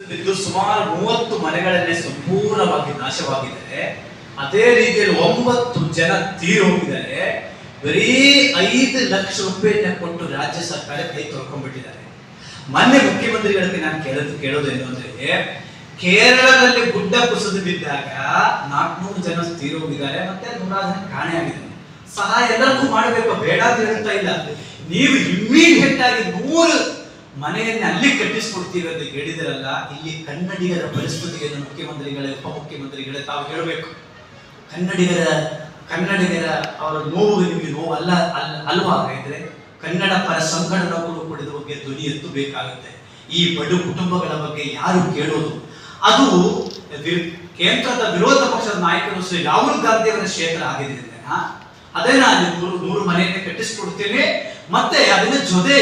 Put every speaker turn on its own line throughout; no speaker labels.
ಬಿದ್ದು ಸುಮಾರು ಮೂವತ್ತು ಮನೆಗಳಲ್ಲಿ ಸಂಪೂರ್ಣವಾಗಿ ನಾಶವಾಗಿದ್ದಾರೆ. ಅದೇ ರೀತಿಯಲ್ಲಿ ಒಂಬತ್ತು ಜನ ತೀರಿ ಹೋಗಿದ್ದಾರೆ ಬರೀ ಐದು ಲಕ್ಷ ರೂಪಾಯಿನ ಕೊಟ್ಟು ರಾಜ್ಯ ಸರ್ಕಾರ ಕೈ ತೊಳ್ಕೊಂಡ್ಬಿಟ್ಟಿದ್ದಾರೆ. ಮೊನ್ನೆ ಮುಖ್ಯಮಂತ್ರಿಗಳಿಗೆ ನಾನು ಕೇಳೋದು ಕೇಳೋದೇನು ಅಂದ್ರೆ, ಕೇರಳದಲ್ಲಿ ಗುಡ್ಡ ಕುಸಿದು ಬಿದ್ದಾಗ ನಾಲ್ಕುನೂರು ಜನ ತೀರಿ ಹೋಗಿದ್ದಾರೆ ಮತ್ತೆ ನೂರಾರು ಜನ ಕಾಣೆಯಾಗಿದೆ ಸಹ ಎಲ್ಲರಿಗೂ ಮಾಡಬೇಕು, ಬೇಡ ಅಂತ ಹೇಳ್ತಾ ಇಲ್ಲ. ನೀವು ಇಮ್ಮಿಡಿಯೇಟ್ ಆಗಿ ನೂರು ಮನೆಯನ್ನ ಅಲ್ಲಿ ಕಟ್ಟಿಸ್ಕೊಡ್ತೀವಿ ಅಂತ ಹೇಳಿದಿರಲ್ಲ ಇಲ್ಲಿ ಕನ್ನಡಿಗರ ಪರಿಸ್ಥಿತಿಯನ್ನು ಮುಖ್ಯಮಂತ್ರಿಗಳೇ, ಉಪಮುಖ್ಯಮಂತ್ರಿಗಳೇ ತಾವು ಹೇಳಬೇಕು ಕನ್ನಡಿಗರ ಕನ್ನಡಿಗರ ಅವರ ನೋವು ನಿಮಗೆ ನೋವು ಅಲ್ಲ ಅಲ್ವಾ ಇದ್ರೆ ಕನ್ನಡ ಪರ ಸಂಘಟನೆಗಳು ಪಡೆದ ಬಗ್ಗೆ ಧ್ವನಿ ಎತ್ತಬೇಕಾಗುತ್ತೆ ಈ ಬಡು ಕುಟುಂಬಗಳ ಬಗ್ಗೆ ಯಾರು ಕೇಳೋದು ಅದು ಕೇಂದ್ರದ ವಿರೋಧ ಪಕ್ಷದ ನಾಯಕರು ಶ್ರೀ ರಾಹುಲ್ ಗಾಂಧಿ ಅವರ ಕ್ಷೇತ್ರ ಆಗಿದೆ? ಅದೇ ನಾನು ನೂರು ನೂರು ಮನೆಯನ್ನು ಕಟ್ಟಿಸ್ಕೊಡ್ತೇನೆ, ಮತ್ತೆ ಅದನ್ನ ಜೊತೆ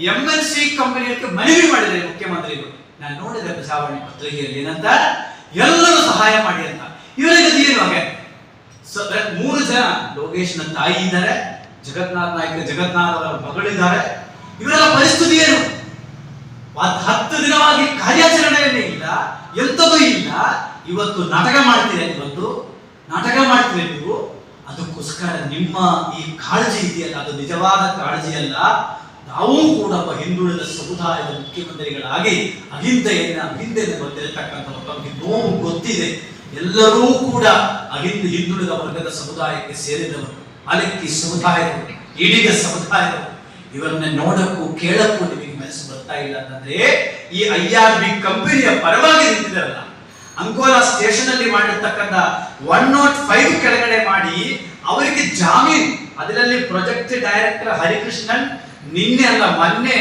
ಎಂ ಎನ್ ಸಿ ಕಂಪನಿಯಕ್ಕೆ ಮನವಿ ಮಾಡಿದರೆ ಮುಖ್ಯಮಂತ್ರಿಗಳು. ನಾನು ನೋಡಿದ ಪ್ರಜಾವಾಣಿ ಪತ್ರಿಕೆಯಲ್ಲಿ. ಏನಂತ? ಎಲ್ಲರೂ ಸಹಾಯ ಮಾಡಿ ಅಂತ. ಇವರಿಗೆ ಏನು ಹಾಗೆ? ಮೂರು ಜನ ಲೋಕೇಶ್ನ ತಾಯಿ ಇದ್ದಾರೆ ಜಗತ್ನಾಥ್ ನಾಯಕ ಜಗನ್ನಾಥ್ ಅವರ ಮಗಳಿದ್ದಾರೆ. ಇವರೆಲ್ಲ ಪರಿಸ್ಥಿತಿ ಏನು? ಹತ್ತು ದಿನವಾಗಿ ಕಾರ್ಯಾಚರಣೆಯನ್ನೇ ಇಲ್ಲ ಎಂಥದೂ ಇಲ್ಲ. ಇವತ್ತು ನಾಟಕ ಮಾಡ್ತೀರಾ ಇವತ್ತು. ನಾಟಕ ಮಾಡ್ತೀರಾ ನೀವು. ಅದಕ್ಕೋಸ್ಕರ ನಿಮ್ಮ ಈ ಕಾಳಜಿ ಇದೆಯಲ್ಲ, ಅದು ನಿಜವಾದ ಕಾಳಜಿ ಅಲ್ಲ ನಾವು ಕೂಡ ಹಿಂದುಳಿದ ಸಮುದಾಯದ ಮುಖ್ಯಮಂತ್ರಿಗಳಾಗಿ ಅಹಿಂದೆಯನ್ನ, ಅಹಿಂದೆಯನ್ನು ಬಂದಿರತಕ್ಕಂಥ ನಮಗೆ ನೋವು ಗೊತ್ತಿದೆ. ಎಲ್ಲರೂ ಕೂಡ ಅಹಿಂದ, ಹಿಂದುಳಿದ ವರ್ಗದ ಸಮುದಾಯಕ್ಕೆ ಸೇರಿದವರು ಅಲಕ್ಕಿ ಸಮುದಾಯದವರು ಇಡೀಗ ಸಮುದಾಯದವರು. ಇವರನ್ನ ನೋಡಕ್ಕೂ ಕೇಳಕ್ಕೂ ನಿಮಗೆ ಮನಸ್ಸು ಬರ್ತಾ ಇಲ್ಲ ಅಂತಂದ್ರೆ, ಈ ಐ ಆರ್ ಬಿ ಕಂಪನಿಯ ಪರವಾಗಿ ನಿಂತಿದ್ದಾರಲ್ಲ. ಅಂಕೋಲಾ ಸ್ಟೇಷನ್ ಅಲ್ಲಿ ಮಾಡಿರ್ತಕ್ಕಂಥ ಒನ್ ನಾಟ್ ಫೈವ್ ಕೆಳಗಡೆ ಮಾಡಿ, ಅವರಿಗೆ ಜಾಮೀನು, ಅದರಲ್ಲಿ ಪ್ರೊಜೆಕ್ಟ್ ಡೈರೆಕ್ಟರ್ ಹರಿಕೃಷ್ಣನ್ ನಿನ್ನೆ ಅಲ್ಲ, ಮೊನ್ನೆ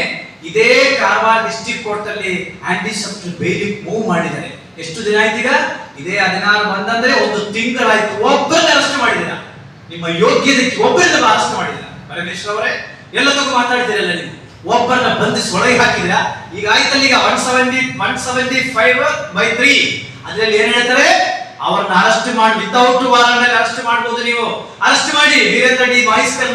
ಇದೇ ಕಾರವಾರ ಡಿಸ್ಟಿಕ್ ಕೋರ್ಟ್ ಅಲ್ಲಿ ಆಂಟಿ ಸೆಪ್ಟರ್ ಬೇಲಿ ಮೂವ್ ಮಾಡಿದ್ದಾರೆ. ಎಷ್ಟು ದಿನ ಆಯ್ತು ಈಗ? ಇದೇ ಹದಿನಾರು ಬಂದಂದ್ರೆ ಒಂದು ತಿಂಗಳಾಯ್ತು, ಒಬ್ಬರನ್ನ ಅರೆಸ್ಟ್ ಮಾಡಿದ್ದೀರಾ. ನಿಮ್ಮ ಯೋಗ್ಯತೆ ಒಬ್ಬರನ್ನ ಅರೆಸ್ಟ್ ಮಾಡಿದ ಪರಮೇಶ್ವರ್ ಅವರೇ ಎಲ್ಲದಕ್ಕೂ ಮಾತಾಡ್ತೀರಲ್ಲ ನೀವು? ಒಬ್ಬರನ್ನ ಬಂಧಿಸಿ ಒಳಗೆ ಹಾಕಿದ್ರ ಈಗ ಆಯ್ತಲ್ಲ, ಈಗ one seventy one seventy five by three ಅದ್ರಲ್ಲಿ ಏನ್ ಹೇಳ್ತಾರೆ? ಅವ್ರನ್ನ ಅರೆಸ್ಟ್ ಮಾಡಿ ವಿತೌಟ್ ವಾರಂಟ್ ಅರೆಸ್ಟ್ ಮಾಡ್ಬೋದು ನೀವು. ಅರೆಸ್ಟ್ ಮಾಡಿ ವೀರೇಂದ್ರ ಡಿ ಮಾಹಿಸ್ಕರ್